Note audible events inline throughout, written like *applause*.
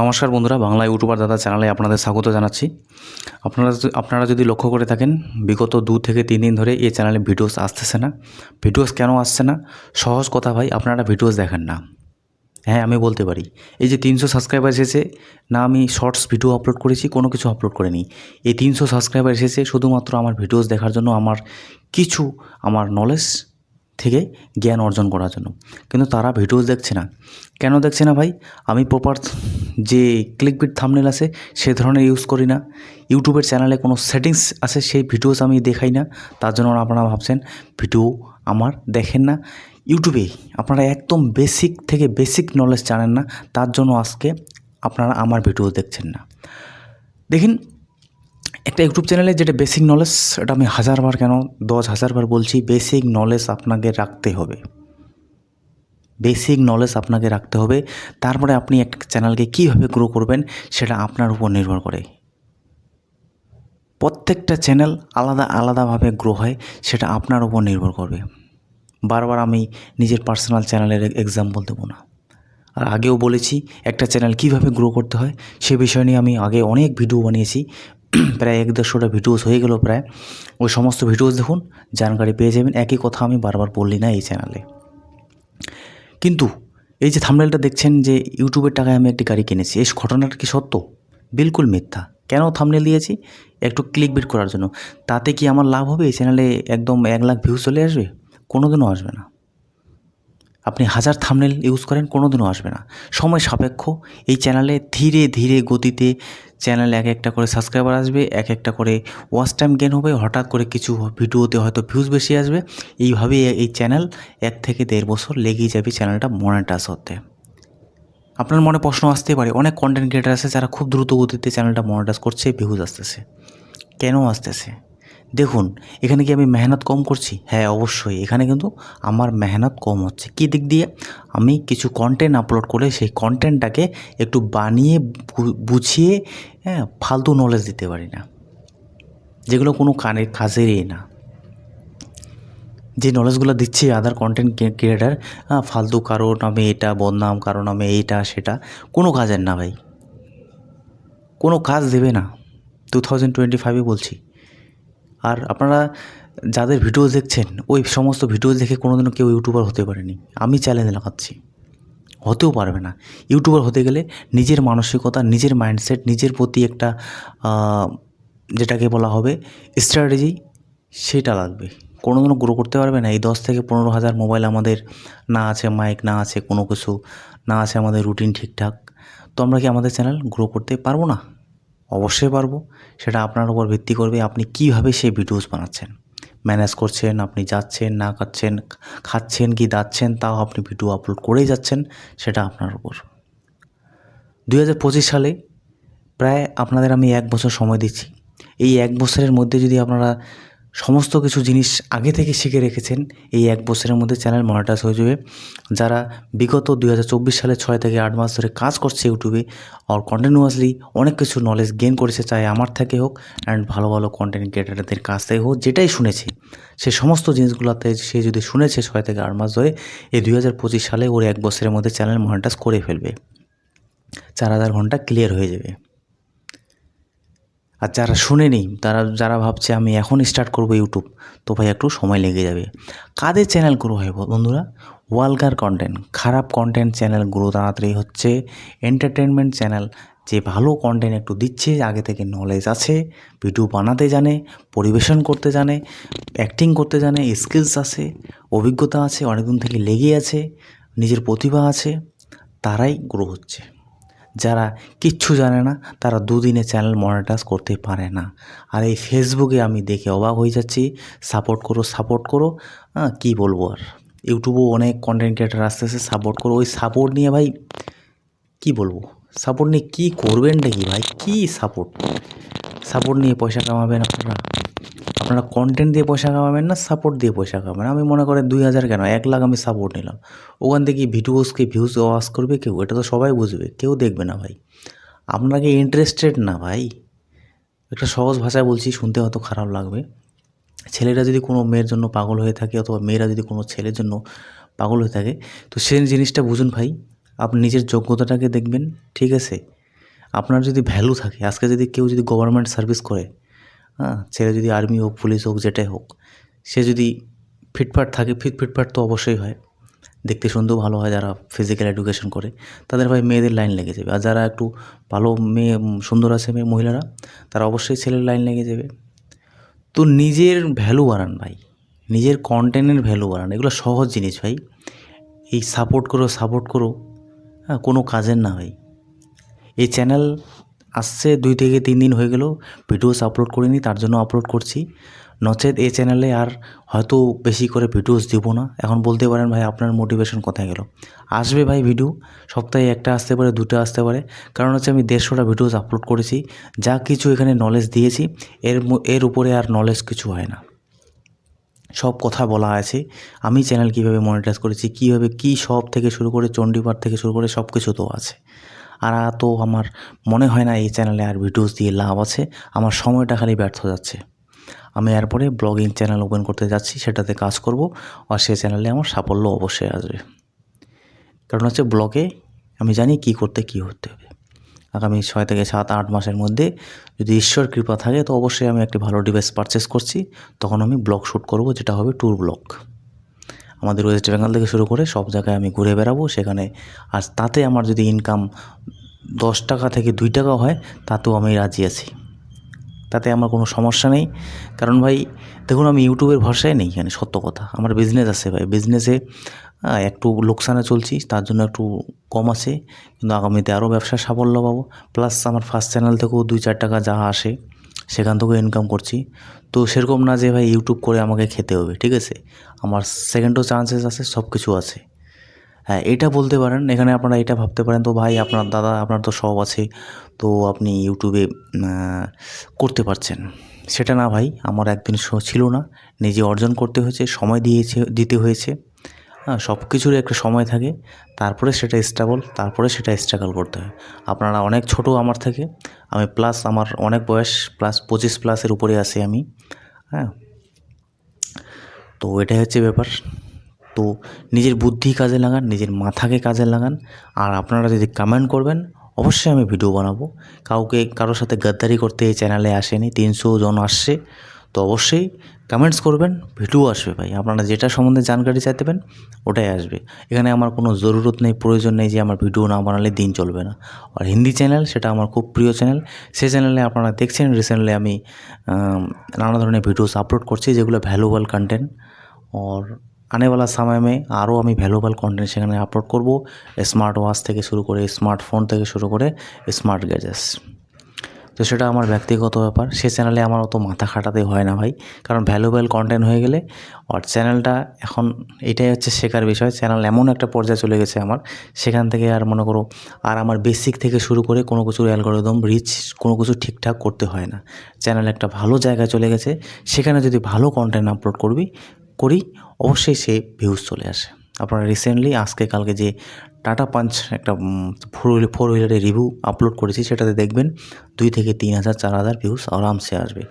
নমস্কার বন্ধুরা, বাংলা ইউটিউবার দাদা চ্যানেলে আপনাদের স্বাগত জানাচ্ছি। আপনারা আপনারা যদি লক্ষ্য করে থাকেন, বিগত দু থেকে তিন দিন ধরে এই চ্যানেলে ভিডিওস আসতেছে না। ভিডিওস কেন আসছে না? সহজ কথা ভাই, আপনারা ভিডিওস দেখেন না। হ্যাঁ আমি বলতে পারি। এই যে তিনশো সাবস্ক্রাইবার এসেছে, না আমি শর্টস ভিডিও আপলোড করেছি, কোনো কিছু আপলোড করিনি। এই তিনশো সাবস্ক্রাইবার এসেছে, শুধুমাত্র আমার ভিডিওস দেখার জন্য আমার কিছু, আমার নলেজ থেকে জ্ঞান অর্জন করার জন্য। কিন্তু তারা ভিডিওস দেখছে না। কেন দেখছে না ভাই? আমি প্রপার যে ক্লিক বিট থামনেল আছে, সে ধরনের ইউজ করি না। ইউটিউবের চ্যানেলে কোনো সেটিংস আছে, সেই ভিডিওস আমি দেখাই না। তার জন্য আপনারা ভাবছেন, ভিডিও আমার দেখেন না। ইউটিউবে আপনারা একদম বেসিক থেকে বেসিক নলেজ জানেন না। তার জন্য আজকে আপনারা আমার ভিডিও দেখছেন না। দেখুন একটা ইউটিউব চ্যানেলে যেটা বেসিক নলেজ এটা আমি হাজারবার কেন, দশ হাজারবার বলছি বেসিক নলেজ আপনাকে রাখতে হবে। বেসিক নলেজ আপনাকে রাখতে হবে। তারপরে আপনি একটা চ্যানেলকে কীভাবে গ্রো করবেন, সেটা আপনার উপর নির্ভর করে। প্রত্যেকটা চ্যানেল আলাদা আলাদাভাবে গ্রো হয়, সেটা আপনার উপর নির্ভর করবে। বারবার আমি নিজের পার্সোনাল চ্যানেলের এক্সাম্পল দেবো না। আর আগেও বলেছি, একটা চ্যানেল কীভাবে গ্রো করতে হয়, সে বিষয় নিয়ে আমি আগে অনেক ভিডিও বানিয়েছি। *clears throat* প্রায় এক দেড়শোটা ভিডিওস হয়ে গেল প্রায়। ওই সমস্ত ভিডিওস দেখুন, জানকারি পেয়ে যাবেন। একই কথা আমি বারবার বললি না এই চ্যানেলে। কিন্তু এই যে থামনেলটা দেখছেন যে ইউটিউবের টাকায় আমি একটি গাড়ি কিনেছি, এই ঘটনাটা কি সত্য? বিলকুল মিথ্যা। কেন থামনেল দিয়েছি? একটু ক্লিক বিট করার জন্য। তাতে কি আমার লাভ হবে? এই চ্যানেলে একদম এক লাখ ভিউজ চলে আসবে? কোনো দিনও আসবে না। আপনি হাজার থামনেল ইউজ করেন কোনো দিনও আসবে না। সময় সাপেক্ষ, এই চ্যানেলে ধীরে ধীরে গতিতে চ্যানেলে এক একটা করে সাবস্ক্রাইবার আসবে, এক একটা করে ওয়াচ টাইম গেন হবে, হঠাৎ করে কিছু ভিডিওতে হয়তো ভিউজ বেশি আসবে। এইভাবেই এই চ্যানেল এক থেকে দেড় বছর লেগেই যাবে চ্যানেলটা মনিটাইজ হতে আপনার মনে প্রশ্ন আসতে পারে, অনেক কন্টেন্ট ক্রিয়েটার আছে যারা খুব দ্রুত গতিতে চ্যানেলটা মনিটাইজ করছে ভিউজ আসতেছে। কেন আসতেছে? দেখুন, এখানে কি আমি মেহনত কম করছি? হ্যাঁ অবশ্যই। এখানে কিন্তু আমার মেহনত কম হচ্ছে। কী দিক দিয়ে? আমি কিছু কন্টেন্ট আপলোড করে সেই কন্টেন্টটাকে একটু বানিয়ে বুঝিয়ে হ্যাঁ ফালতু নলেজ দিতে পারি না। যেগুলো কোনো কানে, কাজেরই না। যে নলেজগুলো দিচ্ছে আদার কন্টেন্ট ক্রিয়েটার ফালতু কারণ আমি এটা বদনাম, কারণ আমি এইটা, সেটা, কোনো কাজের না ভাই। কোনো কাজ দেবে না। টু থাউজেন্ড টোয়েন্টি ফাইভে বলছি। আর আপনারা যাদের ভিডিও দেখছেন, ওই সমস্ত ভিডিও দেখে কোনোদিনও কেউ ইউটিউবার হতে পারেনি। আমি চ্যালেঞ্জ লাগাচ্ছি হতেও পারবে না। ইউটিউবার হতে গেলে নিজের মানসিকতা, নিজের মাইন্ডসেট, নিজের প্রতি একটা যেটাকে বলা হবে স্ট্র্যাটেজি, সেটা লাগবে। কোনোদিনও গ্রো করতে পারবে না। এই দশ থেকে পনেরো হাজার মোবাইল আমাদের না আছে মাইক না আছে, কোনো কিছু না আছে আমাদের রুটিন ঠিকঠাক। তো আমরা কি আমাদের চ্যানেল গ্রো করতে পারব না? অবশ্যই পারব। সেটা আপনার উপর ভিত্তি করবে আপনি কীভাবে সেই ভিডিওস বানাচ্ছেন। ম্যানেজ করছেন, আপনি যাচ্ছেন, না খাচ্ছেন খাচ্ছেন কি দাচ্ছেন তাও আপনি ভিডিও আপলোড করেই যাচ্ছেন, সেটা আপনার উপর। দুই হাজার পঁচিশ সালে প্রায় আপনাদের আমি এক বছর সময় দিচ্ছি। এই এক বছরের মধ্যে যদি আপনারা সমস্ত কিছু জিনিস আগে থেকে শিখে রেখেছেন এই এক বছরের মধ্যে চ্যানেল মনিটাইজ হয়ে যাবে। যারা বিগত দুই হাজার চব্বিশ সালে ছয় থেকে আট মাস ধরে কাজ করছে ইউটিউবে আর কন্টিনিউয়াসলি অনেক কিছু নলেজ গেন করেছে, চাই আমার থেকে হোক অ্যান্ড ভালো ভালো কন্টেন্ট ক্রিয়েটারদের কাছ থেকে হোক, যেটাই শুনেছে। সে সমস্ত জিনিসগুলোতে সে যদি শুনেছে ছয় থেকে আট মাস ধরে, এই দুই হাজার পঁচিশ সালে ওর এক বছরের মধ্যে চ্যানেল মনিটাইজ করে ফেলবে। চার হাজার ঘণ্টা ক্লিয়ার হয়ে যাবে। আর যারা শুনেনি তারা যারা ভাবছে আমি এখন স্টার্ট করব ইউটিউব তো ভাই একটু সময় লেগে যাবে। কাদের চ্যানেল গ্রো হয় বন্ধুরা? ওয়ালগার কন্টেন্ট খারাপ কন্টেন্ট চ্যানেল গ্রো তাড়াতাড়ি হচ্ছে। এন্টারটেনমেন্ট চ্যানেল যে ভালো কন্টেন্ট একটু দিচ্ছে, আগে থেকে নলেজ আছে ভিডিও বানাতে জানে, পরিবেশন করতে জানে অ্যাক্টিং করতে জানে স্কিলস আছে, অভিজ্ঞতা আছে, অনেকদিন থেকে লেগে আছে, নিজের প্রতিভা আছে, তারাই গ্রো হচ্ছে। যারা কিচ্ছু জানে না, তারা দুদিনে চ্যানেল মনিটাইজ করতে পারে না। আর এই ফেসবুকে আমি দেখে অবাক হয়ে যাচ্ছি। সাপোর্ট করো সাপোর্ট করো। কী বলব আর? ইউটিউবেও অনেক কন্টেন্ট ক্রিয়েটার আসতেছে সাপোর্ট করো। ওই সাপোর্ট নিয়ে ভাই, কি বলব? সাপোর্ট নিয়ে কী করবেনটা কি ভাই? কী সাপোর্ট সাপোর্ট নিয়ে পয়সা কামাবেন আপনারা? আপনারা কন্টেন্ট দিয়ে পয়সা কামাবেন না সাপোর্ট দিয়ে পয়সা কামাবেন? আমি মনে করেন দুই হাজার কেন? এক লাখ আমি সাপোর্ট নিলাম। ওখান থেকে ভিডিওসকে ভিউজ ওয়াশ করবে কেউ? এটা তো সবাই বুঝবে, কেউ দেখবে না ভাই। আপনাকে ইন্টারেস্টেড না ভাই? একটা সহজ ভাষায় বলছি, শুনতে হয়তো খারাপ লাগবে। ছেলেরা যদি কোনো মেয়ের জন্য পাগল হয়ে থাকে অথবা মেয়েরা যদি কোনো ছেলের জন্য পাগল হয়ে থাকে, তো সেই জিনিসটা বুঝুন ভাই। আপনি নিজের যোগ্যতাটাকে দেখবেন, ঠিক আছে? আপনার যদি ভ্যালু থাকে, আজকে যদি কেউ যদি গভর্নমেন্ট সার্ভিস করে হ্যাঁ ছেলে যদি আর্মি হোক, পুলিশ হোক, যেটাই হোক, সে যদি ফিটফাট থাকে, ফিট ফিটফাট তো অবশ্যই হয়। দেখতে শুনতেও ভালো হয় যারা ফিজিক্যাল এডুকেশন করে। তাদের ভাই মেয়েদের লাইন লেগে যাবে। আর যারা একটু ভালো মেয়ে, সুন্দর আছে মেয়ে, মহিলারা, তারা অবশ্যই ছেলের লাইন লেগে যাবে। তো নিজের ভ্যালু বাড়ান ভাই। নিজের কন্টেন্টের ভ্যালু বাড়ান। এগুলো সহজ জিনিস ভাই। এই সাপোর্ট করো সাপোর্ট করো হ্যাঁ কোনো কাজের না ভাই। এই চ্যানেল আসছে দুই থেকে তিন দিন হয়ে গেল ভিডিওস আপলোড করিনি, তার জন্য আপলোড করছি। নচেত এই চ্যানেলে আর হয়তো বেশি করে ভিডিওস দিব না। এখন বলতে পারেন ভাই, আপনার মোটিভেশন কোথায় গেল? আসবে ভাই ভিডিও সপ্তাহে একটা আসতে পারে, দুটো আসতে পারে। কারণ হচ্ছে আমি দেড়শোটা ভিডিওস আপলোড করেছি, যা কিছু এখানে নলেজ দিয়েছি, এর এর উপরে আর নলেজ কিছু হয় না। সব কথা বলা আছে, আমি চ্যানেল কীভাবে মনিটাইজ করেছি, কীভাবে কী সব থেকে শুরু করে, চণ্ডীপাঠ থেকে শুরু করে সব কিছু তো আছে। আর তো আমার মনে হয় না এই চ্যানেলে আর ভিডিওস দিয়ে লাভ আছে। আমার সময়টা খালি ব্যর্থ যাচ্ছে। আমি এরপরে ব্লগিং চ্যানেল ওপেন করতে যাচ্ছি, সেটাতে কাজ করব আর সেই চ্যানেলে আমার সাফল্য অবশ্যই আসবে। কারণ হচ্ছে ব্লগে আমি জানি কী করতে, কী হতে হবে। আগামী ছয় থেকে সাত, আট মাসের মধ্যে যদি ঈশ্বর কৃপা থাকে, তো অবশ্যই আমি একটি ভালো ডিভাইস পারচেস করছি। তখন আমি ব্লগ শ্যুট করব, যেটা হবে ট্যুর ব্লগ আমাদের ওয়েস্ট বেঙ্গল থেকে শুরু করে সব জায়গায় আমি ঘুরে বেড়াবো। সেখানে আর তাতে আমার যদি ইনকাম দশ টাকা থেকে দুই টাকা হয়, তাতেও আমি রাজি আছি। তাতে আমার কোনো সমস্যা নেই। কারণ ভাই, দেখুন আমি ইউটিউবের ভরসায় নেই এখানে, সত্য কথা। আমার বিজনেস আছে ভাই। বিজনেসে একটু লোকসানে চলছি, তার জন্য একটু কম আছে। কিন্তু আগামীতে আরও ব্যবসা সাফল্য পাবো। প্লাস আমার ফার্স্ট চ্যানেল থেকেও দুই চার টাকা যা আসে। সেখান থেকেও ইনকাম করছি। তো সেরকম না যে ভাই ইউটিউব করে আমাকে খেতে হবে, ঠিক আছে? আমার সেকেন্ডও চান্সেস আছে সব কিছু আছে। হ্যাঁ এটা বলতে পারেন, এখানে আপনারা এটা ভাবতে পারেন, তো ভাই আপনার দাদা, আপনার তো সব আছে, তো আপনি ইউটিউবে করতে পারছেন। সেটা না ভাই, আমার একদিন ছিল না, নিজে অর্জন করতে হয়েছে, সময় দিয়েছে, দিতে হয়েছে। হ্যাঁ সব কিছুরই একটা সময় থাকে। তারপরে সেটা স্ট্রাগল তারপরে সেটা স্ট্রাগল করতে হয়। আপনারা অনেক ছোট আমার থেকে, আমি প্লাস আমার অনেক বয়স প্লাস পঁচিশ প্লাসের উপরে আছি আমি হ্যাঁ। তো এটাই হচ্ছে ব্যাপার। তো নিজের বুদ্ধি কাজে লাগান, নিজের মাথাকে কাজে লাগান। আর আপনারা যদি কমেন্ট করবেন, অবশ্যই আমি ভিডিও বানাবো। কাউকে, কারোর সাথে গাদ্দারি করতে এই চ্যানেলে আসেনি, তিনশো জন আসছে। তো অবশ্যই কমেন্টস করবেন, ভিডিও আসবে ভাই। আপনারা যেটা সম্বন্ধে জানকারি চাইতেবেন, ওটাই আসবে। এখানে আমার কোনো জরুরত নেই, প্রয়োজন নেই যে আমার ভিডিও না বানালে দিন চলবে না। আর হিন্দি চ্যানেল সেটা আমার খুব প্রিয় চ্যানেল সেই চ্যানেলে আপনারা দেখছেন রিসেন্টলি আমি নানা ধরনের ভিডিওস আপলোড করছি, যেগুলো ভ্যালুয়েবল কন্টেন্ট আর আনেওয়ালা সময় মে আরও আমি ভ্যালুয়েবল কন্টেন্ট সেখানে আপলোড করব স্মার্ট ওয়াচ থেকে শুরু করে স্মার্টফোন থেকে শুরু করে স্মার্ট গ্যাজেটস তো সেটা আমার ব্যক্তিগত ব্যাপার। সে চ্যানেলে আমার অত মাথা খাটাতে হয় না ভাই। কারণ ভ্যালুয়েবল কন্টেন্ট হয়ে গেলে আর চ্যানেলটা এখন এটাই হচ্ছে শেখার বিষয়। চ্যানেল এমন একটা পর্যায়ে চলে গেছে আমার। সেখান থেকে আর মনে করো, আর আমার বেসিক থেকে শুরু করে কোনো কিছুর অ্যালগোরিদম রিচ কোনো কিছু ঠিকঠাক করতে হয় না। চ্যানেল একটা ভালো জায়গায় চলে গেছে। সেখানে যদি ভালো কন্টেন্ট আপলোড করবি, করি, অবশ্যই সে ভিউজ চলে আসে। আপনারা রিসেন্টলি আজকে কালকে যে টাটা পাঞ্চ একটা ফোর হুইল ফোর হুইলারের রিভিউ আপলোড করেছি সেটাতে দেখবেন দুই থেকে তিন হাজার চার হাজার ভিউজ আরামসে আসবে।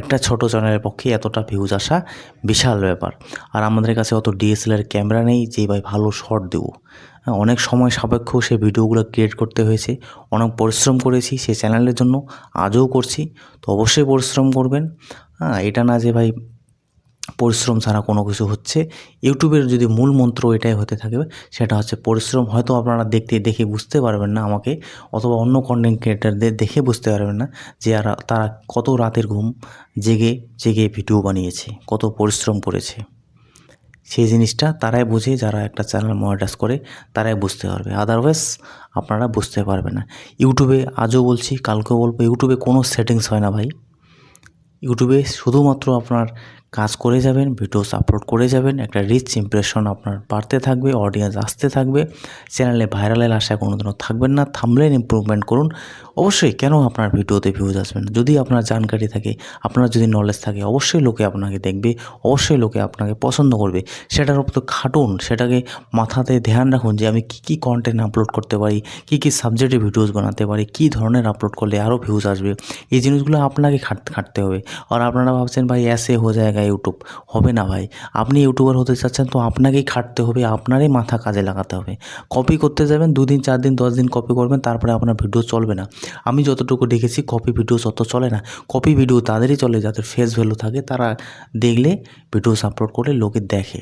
একটা ছোটো চ্যানেলের পক্ষে এতটা ভিউজ আসা বিশাল ব্যাপার। আর আমাদের কাছে অত ডিএসএলআর ক্যামেরা নেই যে ভাই ভালো শট দেবো। হ্যাঁ, অনেক সময় সাপেক্ষ সেই ভিডিওগুলো ক্রিয়েট করতে হয়েছে অনেক পরিশ্রম করেছি সেই চ্যানেলের জন্য আজও করছি। তো অবশ্যই পরিশ্রম করবেন। হ্যাঁ এটা না যে ভাই পরিশ্রম ছাড়া কোনো কিছু হচ্ছে। ইউটিউবের যদি মূল মন্ত্র এটাই হতে থাকবে সেটা হচ্ছে পরিশ্রম হয়তো আপনারা দেখতে, দেখে বুঝতে পারবেন না আমাকে, অথবা অন্য কন্টেন্ট ক্রিয়েটারদের দেখে বুঝতে পারবেন না যে আর তারা কত রাতের ঘুম জেগে জেগে ভিডিও বানিয়েছে, কত পরিশ্রম করেছে। সেই জিনিসটা তারাই বুঝে, যারা একটা চ্যানেল মনিটাইজ করে, তারাই বুঝতে পারবে। আদারওয়াইজ আপনারা বুঝতে পারবে না। ইউটিউবে আজও বলছি, কালকেও বলব, ইউটিউবে কোনো সেটিংস হয় না ভাই। ইউটিউবে শুধুমাত্র আপনার কাজ করে যাবেন, ভিডিওস আপলোড করে যাবেন, একটা রিচ ইমপ্রেশন আপনার বাড়তে থাকবে অডিয়েন্স আসতে থাকবে চ্যানেলে ভাইরালের আশা কোনোদিনও থাকবেন না থামলেন ইম্প্রুভমেন্ট করুন। অবশ্যই কেন আপনার ভিডিওতে ভিউজ আসবেন যদি আপনার জানকারি থাকে, আপনার যদি নলেজ থাকে, অবশ্যই লোকে আপনাকে দেখবে, অবশ্যই লোকে আপনাকে পছন্দ করবে। সেটার উপর তো খাটুন, সেটাকে মাথাতে ধ্যান রাখুন যে আমি কি কি কন্টেন্ট আপলোড করতে পারি, কি কি সাবজেক্টে ভিডিওস বানাতে পারি, কি ধরনের আপলোড করলে আরও ভিউজ আসবে। এই জিনিসগুলো আপনাকে খাট, খাটতে হবে। আর আপনারা ভাবছেন, ভাই অ্যাসে হয়ে যায় জায়গায় ইউটিউব হবে না ভাই। আপনি ইউটিউবার হতে চাচ্ছেন তো আপনাকেই খাটতে হবে, আপনারই মাথা কাজে লাগাতে হবে। কপি করতে যাবেন, দুদিন চার দিন দশ দিন কপি করবেন, তারপরে আপনার ভিডিও চলবে না। আমি যতটুকু দেখেছি কপি ভিডিও অত চলে না। কপি ভিডিও তাদেরই চলে, যাদের ফেস ভ্যালু থাকে, তারা দেখলে ভিডিওস আপলোড করে লোকে দেখে।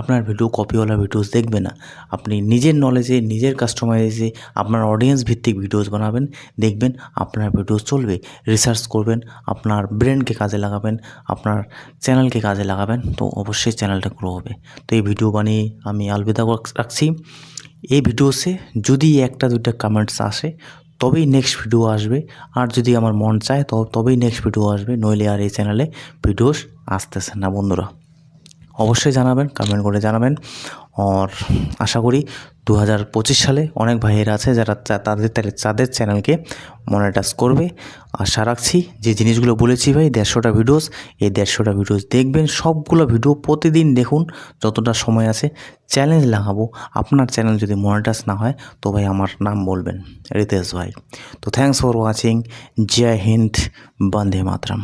আপনার ভিডিও কপিওয়ালা ভিডিওস দেখবে না। আপনি নিজের নলেজে নিজের কাস্টমাইজে আপনার অডিয়েন্স ভিত্তিক ভিডিওস বানাবেন, দেখবেন আপনার ভিডিওস চলবে রিসার্চ করবেন, আপনার ব্রেনকে কাজে লাগাবেন, আপনার চ্যানেলকে কাজে লাগাবেন, তো অবশ্যই চ্যানেলটা গ্রো হবে। তো এই ভিডিও বানিয়ে আমি আলবিদা রাখছি। এই ভিডিওসে যদি একটা, দুইটা কমেন্টস আসে, তবেই নেক্সট ভিডিও আসবে। আর যদি আমার মন চায় তবেই নেক্সট ভিডিও আসবে, নইলে আর এই চ্যানেলে ভিডিওস আসতেছে না বন্ধুরা। অবশ্যই জানাবেন কমেন্ট করে জানাবেন। আর আশা করি দু হাজার পঁচিশ সালে অনেক ভাইয়েরা আছে যারা তাদের- তাদের চ্যানেলকে মনিটাইজ করবে। আশা রাখছি যে জিনিসগুলো বলেছি ভাই, দেড়শোটা ভিডিওস এই দেড়শোটা ভিডিওস দেখবেন, সবগুলো ভিডিও প্রতিদিন দেখুন, যতটা সময় আছে চ্যালেঞ্জ লাগাবো। আপনার চ্যানেল যদি মনিটাইজ না হয়, তো ভাই আমার নাম বলবেন, রিতেশ ভাই। তো থ্যাংকস ফর ওয়াচিং জয় হিন্দ, বন্দে মাতরম।